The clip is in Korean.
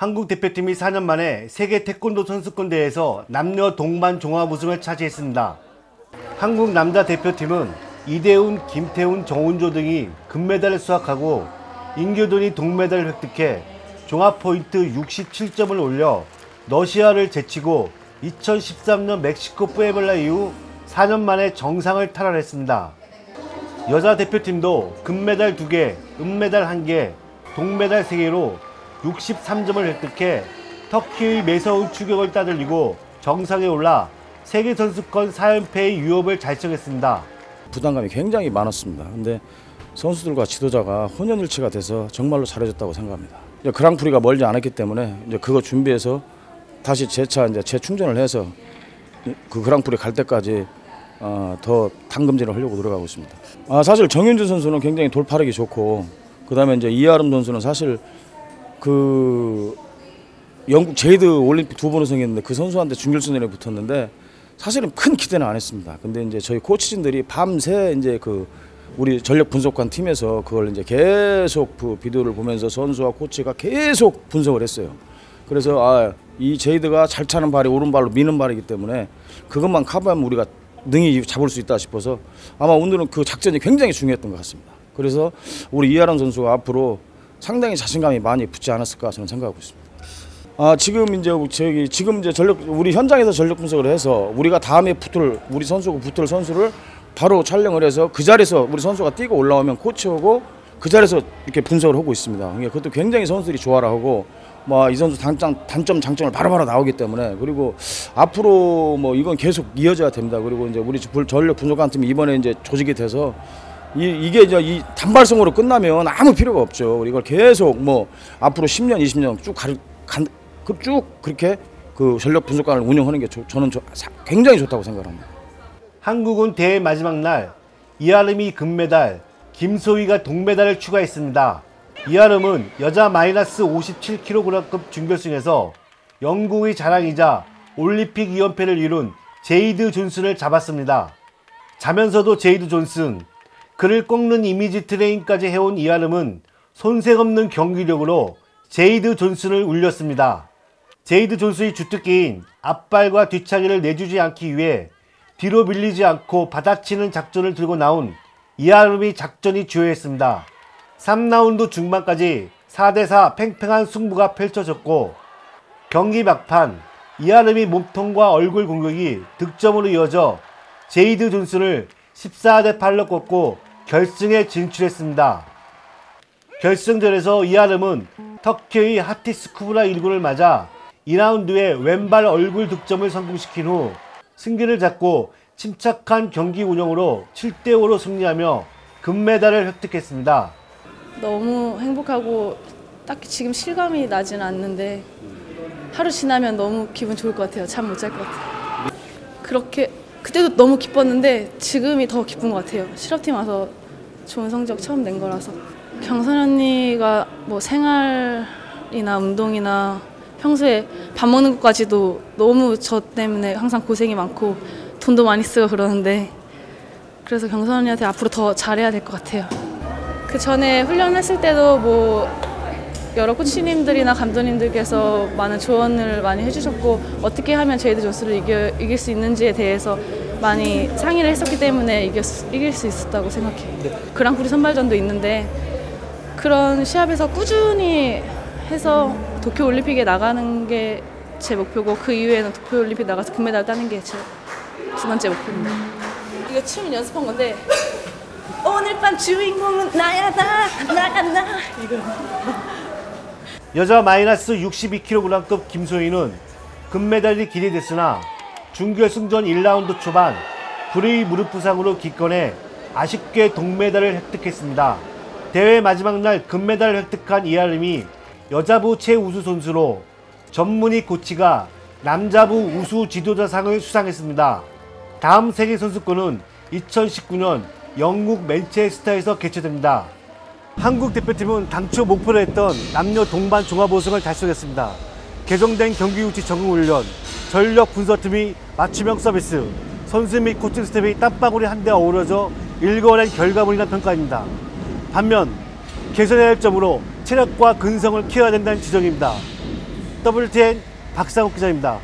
한국 대표팀이 4년 만에 세계 태권도 선수권 대회에서 남녀 동반 종합 우승을 차지했습니다. 한국 남자 대표팀은 이대훈, 김태훈, 정운조 등이 금메달을 수확하고 인교돈이 동메달을 획득해 종합 포인트 67점을 올려 러시아를 제치고 2013년 멕시코 뿌에블라 이후 4년 만에 정상을 탈환했습니다. 여자 대표팀도 금메달 2개, 은메달 1개, 동메달 3개로 63점을 획득해 터키의 매서운 추격을 따돌리고 정상에 올라 세계선수권 4연패의 유업을 달성했습니다. 부담감이 굉장히 많았습니다. 근데 선수들과 지도자가 혼연일치가 돼서 정말로 잘해줬다고 생각합니다. 이제 그랑프리가 멀지 않았기 때문에 이제 그거 준비해서 다시 재차 이제 재충전을 해서 그 그랑프리 갈 때까지 어, 더 당금질을 하려고 노력하고 있습니다. 아, 사실 정윤주 선수는 굉장히 돌파력이 좋고 그다음에 이제 이하름 선수는 사실 그 영국 제이드 올림픽 두 번 우승했는데 그 선수한테 준결승전에 붙었는데 사실은 큰 기대는 안 했습니다. 근데 이제 저희 코치진들이 밤새 이제 그 우리 전력 분석관 팀에서 그걸 이제 계속 그 비디오를 보면서 선수와 코치가 계속 분석을 했어요. 그래서 아, 이 제이드가 잘 차는 발이 오른발로 미는 발이기 때문에 그것만 커버하면 우리가 능히 잡을 수 있다 싶어서 아마 오늘은 그 작전이 굉장히 중요했던 것 같습니다. 그래서 우리 이하람 선수가 앞으로 상당히 자신감이 많이 붙지 않았을까 저는 생각하고 있습니다. 아 지금 이제 저기 지금 이제 전력 우리 현장에서 전력 분석을 해서 우리가 다음에 붙을 우리 선수가 붙을 선수를 바로 촬영을 해서 그 자리에서 우리 선수가 뛰고 올라오면 코치하고 그 자리에서 이렇게 분석을 하고 있습니다. 그러니까 그것도 굉장히 선수들이 좋아라 하고 뭐이 선수 단점 단점 장점을 바로바로 나오기 때문에 그리고 앞으로 뭐 이건 계속 이어져야 됩니다. 그리고 이제 우리 전력 분석관 팀이 이번에 이제 조직이 돼서 이, 이게 이제 이 단발성으로 끝나면 아무 필요가 없죠. 이걸 계속 뭐 앞으로 10년, 20년 쭉 갈, 간, 쭉 그렇게 그 전력 분석관을 운영하는 게 저, 저, 굉장히 좋다고 생각합니다. 한국은 대회 마지막 날 이하름이 금메달, 김소희가 동메달을 추가했습니다. 이하름은 여자 마이너스 57kg급 준결승에서 영국의 자랑이자 올림픽 2연패를 이룬 제이드 존슨을 잡았습니다. 자면서도 제이드 존슨, 그를 꺾는 이미지 트레인까지 해온 이하름은 손색 없는 경기력으로 제이드 존슨을 울렸습니다. 제이드 존슨의 주특기인 앞발과 뒤차기를 내주지 않기 위해 뒤로 밀리지 않고 받아치는 작전을 들고 나온 이하름의 작전이 주요했습니다. 3라운드 중반까지 4대4 팽팽한 승부가 펼쳐졌고 경기 막판 이하름의 몸통과 얼굴 공격이 득점으로 이어져 제이드 존슨을 14대8로 꺾고 결승에 진출했습니다. 결승전에서 이하름은 터키의 하티스 쿠브라 1군을 맞아 2라운드에 왼발 얼굴 득점을 성공시킨 후 승기를 잡고 침착한 경기 운영으로 7대5로 승리하며 금메달을 획득했습니다. 너무 행복하고 딱히 지금 실감이 나진 않는데 하루 지나면 너무 기분 좋을 것 같아요. 잠 못 잘 것 같아요. 그렇게 그때도 너무 기뻤는데 지금이 더 기쁜 것 같아요. 실업팀 와서 좋은 성적 처음 낸 거라서 경선 언니가 뭐 생활이나 운동이나 평소에 밥 먹는 것까지도 너무 저 때문에 항상 고생이 많고 돈도 많이 쓰고 그러는데 그래서 경선 언니한테 앞으로 더 잘해야 될 것 같아요. 그 전에 훈련했을 때도 뭐 여러 코치님들이나 감독님들께서 많은 조언을 많이 해주셨고 어떻게 하면 제이드 존스를 이겨, 이길 수 있는지에 대해서 많이 상의를 했었기 때문에 이겼, 이길 수 있었다고 생각해요. 네. 그랑프리 선발전도 있는데 그런 시합에서 꾸준히 해서 도쿄 올림픽에 나가는 게 제 목표고 그 이후에는 도쿄 올림픽 나가서 금메달 따는 게 제 두 번째 목표입니다. 이거 춤은 연습한 건데 오늘 밤 주인공은 나야 나 나야 나 이거 여자 마이너스 62kg급 김소희는 금메달이 기대됐으나 준결승전 1라운드 초반 불의 무릎 부상으로 기권해 아쉽게 동메달을 획득했습니다. 대회 마지막 날 금메달을 획득한 이하름이 여자부 최우수 선수로 전문의 코치가 남자부 우수 지도자상을 수상했습니다. 다음 세계선수권은 2019년 영국 맨체스터에서 개최됩니다. 한국 대표팀은 당초 목표로 했던 남녀 동반 종합 우승을 달성했습니다. 개정된 경기 유치 적응 훈련, 전력 분석팀이 맞춤형 서비스, 선수 및 코칭 스텝이 땀방울이 한데 어우러져 일궈낸 결과물이라 평가입니다. 반면 개선해야 할 점으로 체력과 근성을 키워야 된다는 지적입니다. WTN 박상욱 기자입니다.